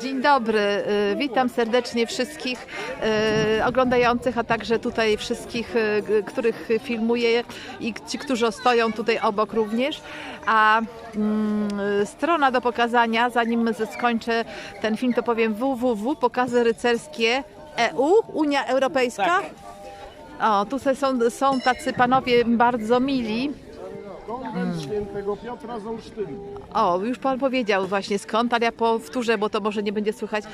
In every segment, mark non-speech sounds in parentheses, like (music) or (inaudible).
Dzień dobry, y, witam serdecznie wszystkich y, oglądających, a także tutaj wszystkich, y, których filmuję i ci, którzy stoją tutaj obok również. A mm, strona do pokazania, zanim skończę ten film, to powiem www, pokazy rycerskie EU, Unia Europejska. O, tutaj są, są tacy panowie bardzo mili. Konwent świętego Piotra z Olsztynu. O, już pan powiedział właśnie skąd, ale ja powtórzę, bo to może nie będzie słychać.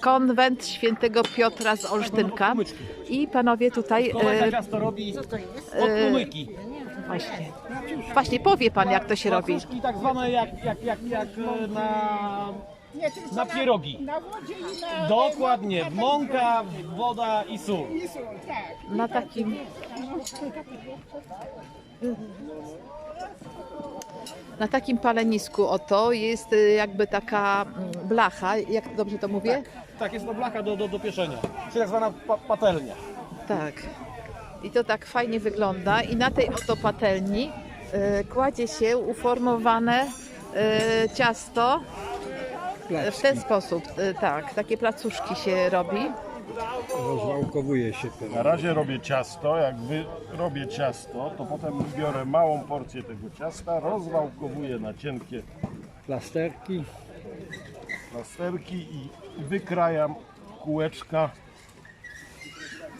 Konwent świętego Piotra z Olsztynka. I panowie tutaj. Kolega E, ciasto robi od umyki. właśnie, właśnie powie pan, jak to się robi. Tak zwane jak, jak, jak, jak e, na, na pierogi. Na wodzie i na... Dokładnie, mąka, woda i sól. i sól, tak. Na takim. Na takim palenisku oto jest y, jakby taka mm, blacha, jak dobrze to mówię? Tak, jest to blacha do, do, do pieczenia. Czyli tak zwana pa, patelnia. Tak. I to tak fajnie wygląda. I na tej oto patelni e, kładzie się uformowane e, ciasto e, w ten sposób. E, tak, takie placuszki się robi. Rozwałkowuje się to. Na razie robię ciasto. Jak wy robię ciasto, to potem biorę małą porcję tego ciasta, rozwałkowuję na cienkie Plasterki. plasterki i wykrajam kółeczka.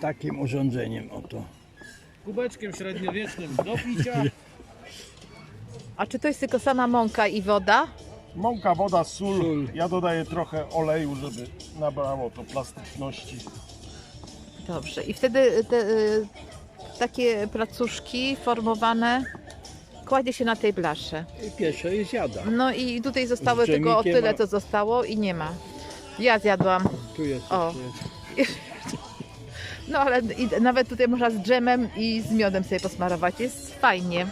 Takim urządzeniem oto. Kubeczkiem średniowiecznym do picia. A czy to jest tylko sama mąka i woda? Mąka, woda, sól. Sól. Ja dodaję trochę oleju, żeby nabrało to plastyczności. Dobrze. I wtedy te, e, takie placuszki formowane kładzie się na tej blasze. I piesze i zjada. No i tutaj zostały Z tylko o dżemikiem, tyle, a- co zostało i nie ma. Ja zjadłam. Tu jest O. jeszcze (laughs) No ale i, nawet tutaj można z dżemem i z miodem sobie posmarować. Jest fajnie.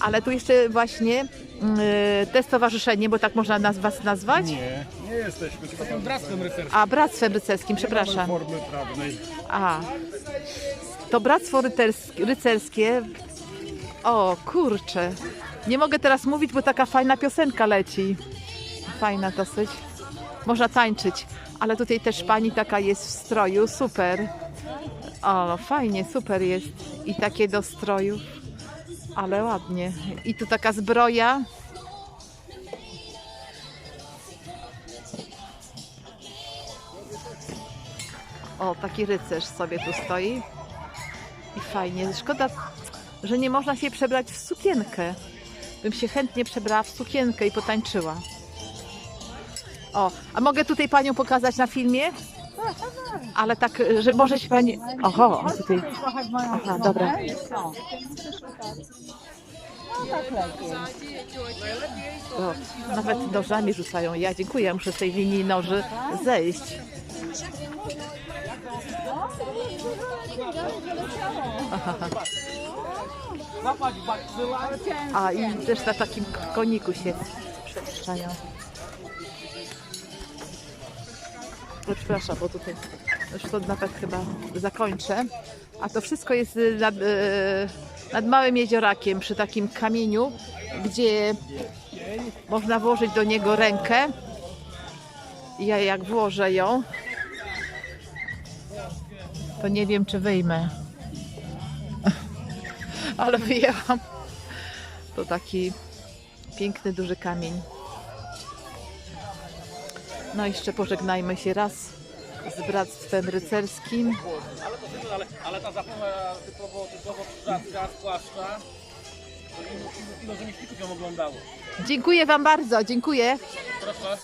Ale tu jeszcze właśnie te stowarzyszenie, bo tak można nas, was nazwać? Nie, nie jesteśmy tylko Bractwem rycerskim. A Bractwem Rycerskim, przepraszam. formy prawnej. A. To Bractwo Ryters- Rycerskie. O, kurczę. Nie mogę teraz mówić, bo taka fajna piosenka leci. Fajna dosyć. Można tańczyć. Ale tutaj też pani taka jest w stroju. Super. O, fajnie, super jest. I takie do strojów. Ale ładnie. I tu taka zbroja. O, taki rycerz sobie tu stoi. I fajnie. Szkoda, że nie można się przebrać w sukienkę. Bym się chętnie przebrała w sukienkę i potańczyła. O, a mogę tutaj panią pokazać na filmie? Ale tak, że może się pani. Oho, tutaj. Aha, dobra. O, nawet nożami rzucają. Ja dziękuję, muszę z tej linii noży zejść. A i też na takim koniku się przemieszczają. O, przepraszam, bo tutaj już to nawet chyba zakończę. A to wszystko jest y, nad, y, nad małym jeziorakiem przy takim kamieniu, gdzie można włożyć do niego rękę. I Ja jak włożę ją, to nie wiem czy wyjmę. (laughs) Ale wyjęłam. To taki piękny, duży kamień. No jeszcze pożegnajmy się raz z Bractwem Rycerskim. Ale ale, ta zapłona typowo, typowo. To ilu, ilu, ilu rzemieślników ją oglądało. Dziękuję Wam bardzo, dziękuję. Proszę.